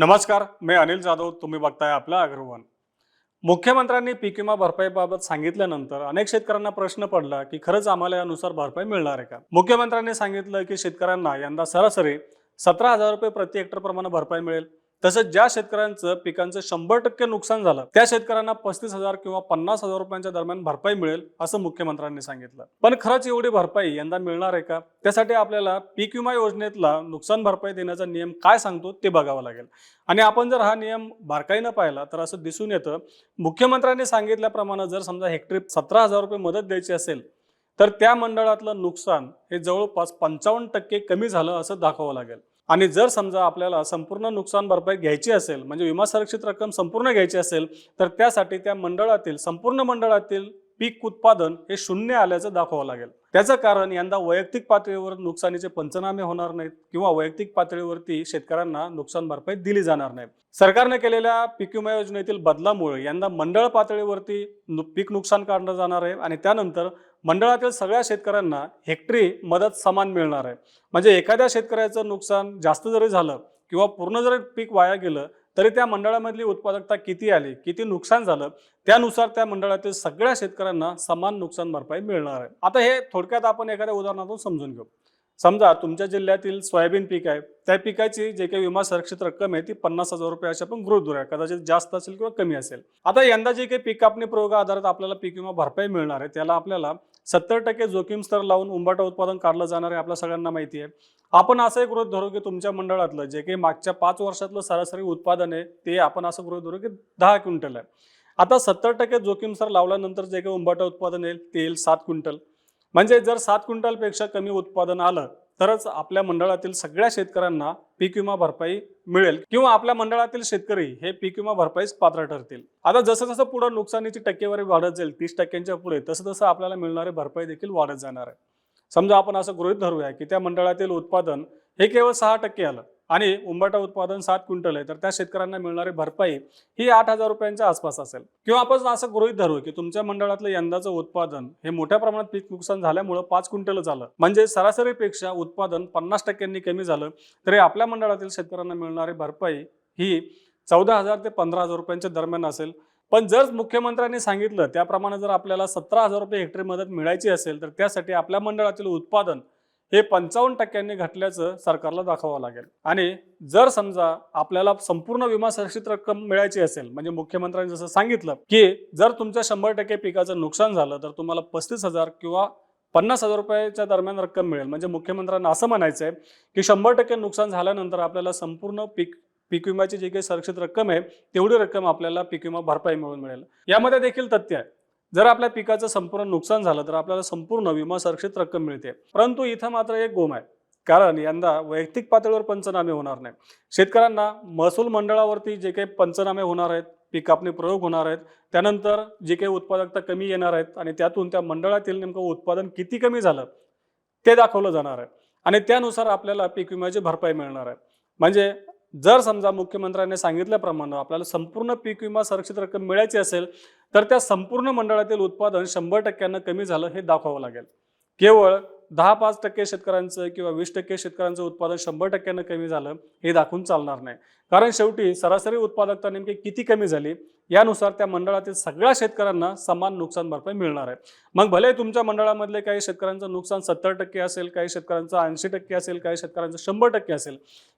नमस्कार मी अनिल जाधव तुम्ही बघताय आपलं अग्रवन. मुख्यमंत्र्यांनी पीक विमा भरपाईबाबत सांगितल्यानंतर अनेक शेतकऱ्यांना प्रश्न पडला की खरंच आम्हाला यानुसार भरपाई मिळणार आहे का? मुख्यमंत्र्यांनी सांगितलं की शेतकऱ्यांना यंदा सरासरी सतरा हजार रुपये प्रति हेक्टर प्रमाणे भरपाई मिळेल. तसंच ज्या शेतकऱ्यांचं पिकांचं शंभर टक्के नुकसान झालं त्या शेतकऱ्यांना पस्तीस हजार किंवा पन्नास हजार रुपयांच्या दरम्यान भरपाई मिळेल असं मुख्यमंत्र्यांनी सांगितलं. पण खरंच एवढी भरपाई यंदा मिळणार आहे का? त्यासाठी आपल्याला पीक विमा योजनेतला नुकसान भरपाई देण्याचा नियम काय सांगतो ते बघावं लागेल. आणि आपण जर हा नियम बारकाईनं पाहिला तर असं दिसून येतं मुख्यमंत्र्यांनी सांगितल्याप्रमाणे जर समजा हेक्टरी सतरा हजार रुपये मदत द्यायची असेल तर त्या मंडळातलं नुकसान हे जवळपास पंचावन्न टक्के कमी झालं असं दाखवावं लागेल. आणि जर समजा आपल्याला संपूर्ण नुकसान भरपाई घ्यायची असेल म्हणजे विमा संरक्षित रक्कम संपूर्ण घ्यायची असेल तर त्यासाठी त्या मंडळातील संपूर्ण मंडळातील पीक उत्पादन हे शून्य आल्याचं दाखवावं लागेल. त्याचं कारण यंदा वैयक्तिक पातळीवर नुकसानीचे पंचनामे होणार नाहीत किंवा वैयक्तिक पातळीवरती शेतकऱ्यांना नुकसान भरपाई दिली जाणार नाही सरकारने केलेल्या पीक विमा योजनेतील बदलामुळे यंदा मंडळ पातळीवरती नु- पीक नुकसान काढलं जाणार आहे आणि त्यानंतर मंडळातील सगळ्या शेतकऱ्यांना हेक्टरी मदत समान मिळणार आहे. म्हणजे एखाद्या शेतकऱ्याचं नुकसान जास्त जरी झालं किंवा पूर्ण जरी पीक वाया गेलं तरी त्या मंडळामधली उत्पादकता किती आली किती नुकसान झालं त्यानुसार त्या मंडळातील सगळ्या शेतकऱ्यांना समान नुकसान भरपाई मिळणार आहे. आता हे थोडक्यात आपण एखाद्या उदाहरणातून समजून घेऊ. समजा तुमच्या जिल्ह्यातील सोयाबीन पीक आहे त्या पिकाची जे काही विमा संरक्षित रक्कम आहे ती पन्नास हजार रुपये अशा पण गृह आहे. कदाचित जास्त असेल किंवा कमी असेल. आता यंदा जे काही पीक कापणी प्रयोग आधारित आपल्याला पीक विमा भरपाई मिळणार आहे त्याला आपल्याला सत्तर टक्के जोखीम स्तर लावून उंबाटा उत्पादन काढलं जाणार आहे आपल्या सगळ्यांना माहिती आहे. आपण असं एक गृहित धरू की तुमच्या मंडळातलं जे काही मागच्या पाच वर्षातलं सरासरी उत्पादन आहे ते आपण असं गृहित धरू की दहा क्विंटल आहे. आता सत्तर टक्के जोखीम स्तर लावल्यानंतर जे काही उंबाटा उत्पादन येईल ते येईल सात क्विंटल. म्हणजे जर सात क्विंटलपेक्षा कमी उत्पादन आलं तरच आपल्या मंडळातील सगळ्या शेतकऱ्यांना पीक विमा भरपाई मिळेल किंवा आपल्या मंडळातील शेतकरी हे पीक विमा भरपाईस पात्र ठरतील. आता जसं जसं पुढे नुकसानीची टक्केवारी वाढत जाईल तीस टक्क्यांच्या पुढे तसं तसं आपल्याला मिळणारी भरपाई देखील वाढत जाणार आहे. समजा आपण असं गृहित धरूया की त्या मंडळातील उत्पादन हे केवळ सहा टक्के आलं आणि उंबाटा उत्पादन सात क्विंटल आहे तर त्या शेतकऱ्यांना मिळणारी भरपाई ही आठ हजार रुपयांच्या आसपास असेल. किंवा आपण असं गृहित धरू की तुमच्या मंडळातलं यंदाचं उत्पादन हे मोठ्या प्रमाणात पीक नुकसान झाल्यामुळं पाच क्विंटलच आलं म्हणजे सरासरीपेक्षा उत्पादन पन्नास टक्क्यांनी कमी झालं तरी आपल्या मंडळातील शेतकऱ्यांना मिळणारी भरपाई ही चौदा हजार ते पंधरा हजार रुपयांच्या दरम्यान असेल. पण जर मुख्यमंत्र्यांनी सांगितलं त्याप्रमाणे जर आपल्याला सतरा हजार रुपये हेक्टरी मदत मिळायची असेल तर त्यासाठी आपल्या मंडळातील उत्पादन हे पंचावन्न टक्क्यांनी घटल्याचं सरकारला दाखवावं लागेल. आणि जर समजा आपल्याला संपूर्ण विमा सुरक्षित रक्कम मिळायची असेल म्हणजे मुख्यमंत्र्यांनी जसं सांगितलं की जर तुमच्या शंभर टक्के पिकाचं नुकसान झालं तर तुम्हाला पस्तीस हजार किंवा पन्नास हजार रुपयाच्या दरम्यान रक्कम मिळेल. म्हणजे मुख्यमंत्र्यांना असं म्हणायचं आहे की शंभर टक्के नुकसान झाल्यानंतर आपल्याला संपूर्ण पीक पीक विम्याची जी काही सुरक्षित रक्कम आहे तेवढी रक्कम आपल्याला पीक विमा भरपाई मिळून मिळेल. यामध्ये देखील तथ्य आहे. जर आपल्या पिकाचं संपूर्ण नुकसान झालं तर आपल्याला संपूर्ण विमा सुरक्षित रक्कम मिळते. परंतु इथं मात्र एक गोम आहे. कारण यंदा वैयक्तिक पातळीवर पंचनामे होणार नाही शेतकऱ्यांना महसूल मंडळावरती जे काही पंचनामे होणार आहेत पीक कापणी प्रयोग होणार आहेत त्यानंतर जे काही उत्पादकता कमी येणार आहेत आणि त्यातून त्या मंडळातील नेमकं उत्पादन किती कमी झालं ते दाखवलं जाणार आहे. आणि त्यानुसार आपल्याला पीक विम्याची भरपाई मिळणार आहे. म्हणजे जर समजा मुख्यमंत्र्यांनी सांगितल्याप्रमाणे आपल्याला संपूर्ण पीक विमा सुरक्षित रक्कम मिळायची असेल तर त्या संपूर्ण मंडळातील उत्पादन शंभर टक्क्यानं कमी झालं हे दाखवावं लागेल. केवळ दहा पाच टक्के शेतकऱ्यांचं किंवा वीस टक्के शेतकऱ्यांचं उत्पादन शंभर टक्क्यानं कमी झालं हे दाखवून चालणार नाही. कारण शेवटी सरासरी उत्पादकता नेमकी किती कमी झाली यानुसार त्या मंडळातील सगळ्या शेतकऱ्यांना समान नुकसान भरपाई मिळणार आहे. मग भले तुमच्या मंडळामधले काही शेतकऱ्यांचं नुकसान सत्तर टक्के असेल काही शेतकऱ्यांचं ऐंशी टक्के असेल काही शेतकऱ्यांचं शंभर टक्के असेल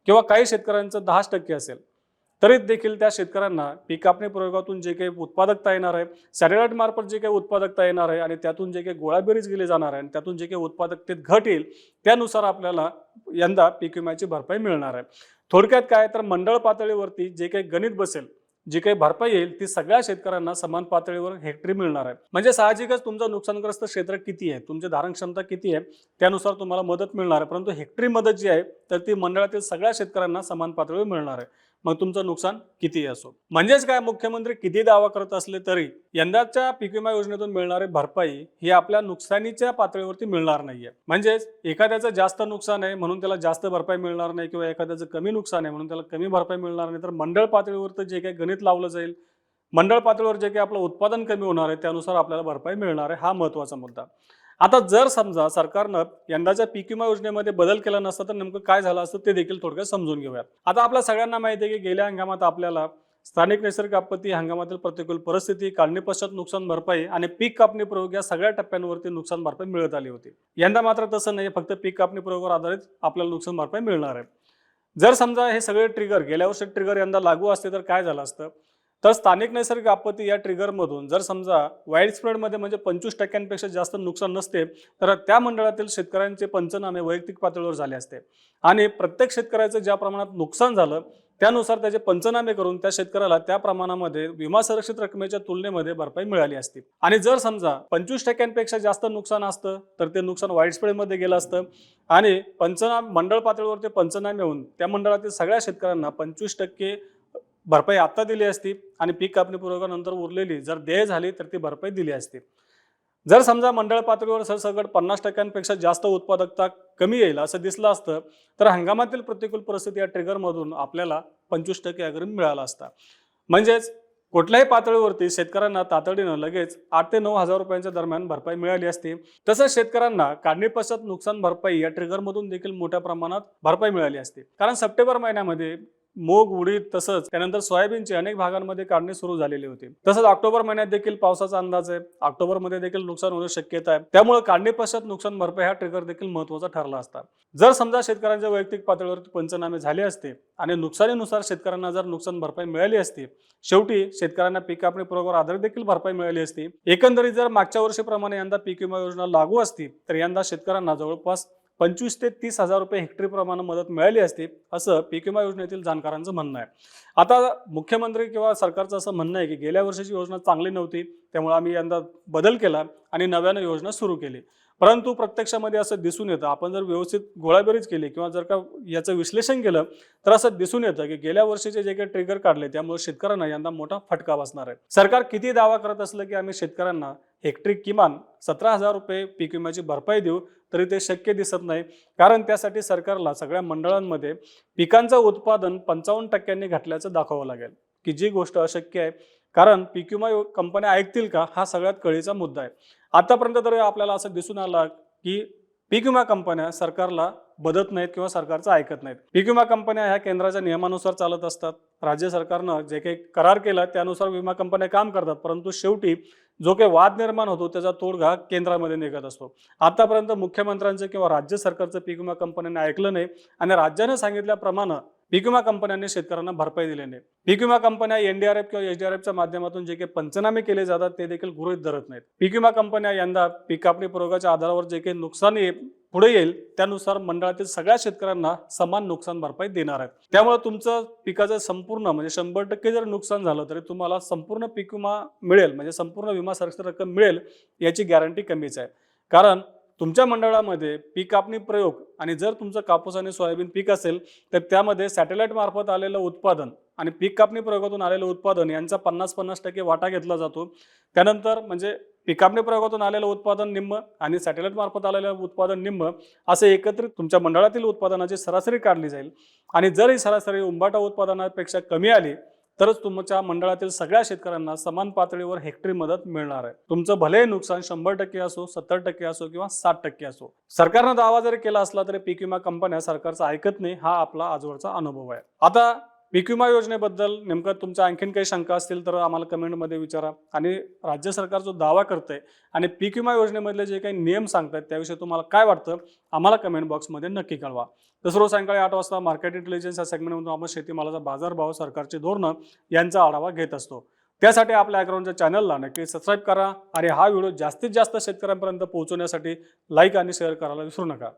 किंवा काही शेतकऱ्यांचं दहाच टक्के असेल तरी देखील त्या शेतकऱ्यांना पीक कापणी प्रयोगातून जे काही उत्पादकता येणार आहे सॅटेलाईट मार्फत जे काही उत्पादकता येणार आहे आणि त्यातून जे काही गोळाबेरीज गेली जाणार आहे आणि त्यातून जे काही उत्पादकतेत घट येईल त्यानुसार आपल्याला यंदा पीक विम्याची भरपाई मिळणार आहे. थोडक्यात काय तर मंडळ पातळीवरती जे काही गणित बसेल जी काही भरपाई येईल ती सगळ्या शेतकऱ्यांना समान पातळीवर हेक्टरी मिळणार आहे. म्हणजे साहजिकच तुमचं नुकसानग्रस्त क्षेत्र किती आहे तुमची धारण क्षमता किती आहे त्यानुसार तुम्हाला मदत मिळणार आहे. परंतु हेक्टरी मदत जी आहे तर ती मंडळातील सगळ्या शेतकऱ्यांना समान पातळीवर मिळणार आहे. मग तुमचं नुकसान किती असो? म्हणजेच काय मुख्यमंत्री किती दावा करत असले तरी यंदाच्या पीक विमा योजनेतून मिळणारी भरपाई ही आपल्या नुकसानीच्या पातळीवरती मिळणार नाहीये. म्हणजेच एखाद्याचं जास्त नुकसान आहे म्हणून त्याला जास्त भरपाई मिळणार नाही किंवा एखाद्याचं कमी नुकसान आहे म्हणून त्याला कमी भरपाई मिळणार नाही तर मंडळ पातळीवर जे काही गणित लावलं जाईल मंडळ पातळीवर जे काही आपलं उत्पादन कमी होणार आहे त्यानुसार आपल्याला भरपाई मिळणार आहे हा महत्त्वाचा मुद्दा. आता जर समजा सरकारनं यंदाच्या पीक विमा योजनेमध्ये बदल केला नसता तर नेमकं काय झालं असतं ते देखील थोडक्यात समजून घेऊयात. आता आपल्या सगळ्यांना माहिती आहे की गेल्या हंगामात आपल्याला स्थानिक नैसर्गिक आपत्ती हंगामातील प्रतिकूल परिस्थिती काढणी पश्चात नुकसान भरपाई आणि पीक कापणी प्रयोग या सगळ्या टप्प्यांवरती नुकसान भरपाई मिळत आली होती. यंदा मात्र तसं नाही फक्त पीक कापणी प्रयोगावर आधारित आपल्याला नुकसान भरपाई मिळणार आहे. जर समजा हे सगळे ट्रिगर गेल्या वर्षी ट्रिगर यंदा लागू असते तर काय झालं असतं? तर स्थानिक नैसर्गिक आपत्ती या ट्रिगरमधून जर समजा वाईड स्प्रेडमध्ये म्हणजे पंचवीस टक्क्यांपेक्षा जास्त नुकसान नसते तर त्या मंडळातील शेतकऱ्यांचे पंचनामे वैयक्तिक पातळीवर झाले असते. आणि प्रत्येक शेतकऱ्याचं ज्या प्रमाणात नुकसान झालं त्यानुसार त्याचे पंचनामे करून त्या शेतकऱ्याला त्या प्रमाणामध्ये विमा संरक्षित रकमेच्या तुलनेमध्ये भरपाई मिळाली असती. आणि जर समजा पंचवीस टक्क्यांपेक्षा जास्त नुकसान असतं तर ते नुकसान वाईड स्प्रेडमध्ये गेलं असतं. आणि पंचनाम मंडळ पातळीवर ते पंचनामे होऊन त्या मंडळातील सगळ्या शेतकऱ्यांना पंचवीस टक्के भरपाई आत्ता दिली असती आणि पीक कापणी पूर्वकानंतर उरलेली जर देय झाली तर ती भरपाई दिली असती. जर समजा मंडळ पातळीवर सरसकट पन्नास टक्क्यांपेक्षा जास्त उत्पादकता कमी येईल असं दिसलं असतं तर हंगामातील प्रतिकूल परिस्थिती या ट्रिगरमधून आपल्याला पंचवीस टक्के अग्रिम मिळाला असता. म्हणजेच कुठल्याही पातळीवरती शेतकऱ्यांना तातडीनं लगेच आठ ते नऊ हजार रुपयांच्या दरम्यान भरपाई मिळाली असती तसंच शेतकऱ्यांना काढणी पश्चात नुकसान भरपाई या ट्रिगरमधून देखील मोठ्या प्रमाणात भरपाई मिळाली असते. कारण सप्टेंबर महिन्यामध्ये मूग उडीद तसंच त्यानंतर सोयाबीनची अनेक भागांमध्ये काढणी सुरू झालेली होती. तसंच ऑक्टोबर महिन्यात देखील पावसाचा अंदाज आहे. ऑक्टोबरमध्ये देखील नुकसान होण्याची शक्यता आहे. त्यामुळे काढणी पश्चात नुकसान भरपाई हा ट्रिगर देखील महत्त्वाचा ठरला असता. जर समजा शेतकऱ्यांच्या वैयक्तिक पातळीवर पंचनामे झाले असते आणि नुकसानीनुसार शेतकऱ्यांना जर नुकसान भरपाई मिळाली असती शेवटी शेतकऱ्यांना पीक कापणी प्रयोगावर आधारित देखील भरपाई मिळाली असती. एकंदरीत जर मागच्या वर्षीप्रमाणे यंदा पीक विमा योजना लागू असती तर यंदा शेतकऱ्यांना जवळपास पंचवीस ते तीस हजार रुपये हेक्टरीप्रमाणे मदत मिळाली असती असं पीक विमा योजनेतील जाणकारांचं म्हणणं आहे. आता मुख्यमंत्री किंवा सरकारचं असं म्हणणं आहे की गेल्या वर्षीची योजना चांगली नव्हती त्यामुळे आम्ही यंदा बदल केला आणि नव्यानं योजना सुरू केली. परंतु प्रत्यक्षामध्ये असं दिसून येतं आपण जर व्यवस्थित गोळाबेरीज केली किंवा जर का याचं विश्लेषण केलं तर असं दिसून येतं की गेल्या वर्षीचे जे काही ट्रिगर काढले त्यामुळे शेतकऱ्यांना यंदा मोठा फटका बसणार आहे. सरकार किती दावा करत असलं की आम्ही शेतकऱ्यांना हेक्टरी किमान सतरा हजार रुपये पीक विम्याची भरपाई देऊ तरी ते शक्य दिसत नाही. कारण त्यासाठी सरकारला सगळ्या मंडळांमध्ये पिकांचं उत्पादन पंचावन्न टक्क्यांनी घटल्याचं दाखवावं लागेल की जी गोष्ट अशक्य आहे. कारण पीक विमा कंपन्या ऐकतील का? हा सगळ्यात कळीचा मुद्दा आहे. आतापर्यंत तरी आपल्याला असं दिसून आलं की पीक विमा कंपन्या सरकारला बदत नाहीत किंवा सरकारचं ऐकत नाहीत. पीक विमा कंपन्या ह्या केंद्राच्या नियमानुसार चालत असतात. राज्य सरकारनं जे काही करार केला त्यानुसार विमा कंपन्या काम करतात. परंतु शेवटी जो काही वाद निर्माण होतो त्याचा तोडगा केंद्रामध्ये निघत असतो. आतापर्यंत मुख्यमंत्र्यांचं किंवा राज्य सरकारचं पीक विमा कंपन्यांनी ऐकलं नाही आणि राज्याने सांगितल्याप्रमाणे पीक विमा कंपन्यांनी शेतकऱ्यांना भरपाई दिली नाही. पीक विमा कंपन्या एनडीआरएफ किंवा एचडीआरएफच्या माध्यमातून जे काही पंचनामे केले जातात ते देखील गृहीत धरत नाहीत. पीक विमा कंपन्या यंदा पीक कापणी प्रयोगाच्या आधारावर जे काही नुकसानी पुढे येईल त्यानुसार मंडळातील सगळ्या शेतकऱ्यांना समान नुकसान भरपाई देणार आहेत. त्यामुळे तुमचं पिकाचं संपूर्ण म्हणजे शंभर टक्के जर नुकसान झालं तरी तुम्हाला संपूर्ण पीक विमा मिळेल म्हणजे संपूर्ण विमा संरक्षित रक्कम मिळेल याची गॅरंटी कमीच आहे. कारण तुमच्या मंडळामध्ये पीक कापणी प्रयोग आणि जर तुमचं कापूस आणि सोयाबीन पीक असेल तर त्यामध्ये सॅटेलाइट मार्फत आलेलं उत्पादन आणि पीक कापणी प्रयोगातून आलेलं उत्पादन यांचा पन्नास पन्नास टक्के वाटा घेतला जातो. त्यानंतर म्हणजे पिकापणी प्रयोगातून आलेलं उत्पादन निम्म आणि सॅटेलाईट मार्फत आलेलं उत्पादन निम्म असं एकत्रित तुमच्या मंडळातील उत्पादनाची सरासरी काढली जाईल. आणि जर ही सरासरी उंबाटा उत्पादनापेक्षा कमी आली तरच तुमच्या मंडळातील सगळ्या शेतकऱ्यांना समान पातळीवर हेक्टरी मदत मिळणार आहे. तुमचं भले नुकसान शंभर टक्के असो सत्तर टक्के असो किंवा साठ टक्के असो सरकारनं दावा जरी केला असला तरी पीक विमा कंपन्या सरकारचं ऐकत नाही हा आपला आजवरचा अनुभव आहे. आता पीक विमा योजनेबद्दल नेमकं तुमच्या आणखीन काही शंका असतील तर आम्हाला कमेंटमध्ये विचारा. आणि राज्य सरकार जो दावा करतंय आणि पीक विमा योजनेमधले जे काही नियम सांगतात त्याविषयी तुम्हाला काय वाटतं आम्हाला कमेंट बॉक्समध्ये नक्की कळवा. दसरो सायंकाळी आठ वाजता मार्केट इंटेलिजन्स या सेगमेंटमधून आपण शेतीमालाचा बाजारभाव सरकारची धोरणं यांचा आढावा घेत असतो. त्यासाठी आपल्या अॅग्राऊंडच्या चॅनलला नक्की सबस्क्राईब करा आणि हा व्हिडिओ जास्तीत जास्त शेतकऱ्यांपर्यंत पोहोचवण्यासाठी लाईक आणि शेअर करायला विसरू नका.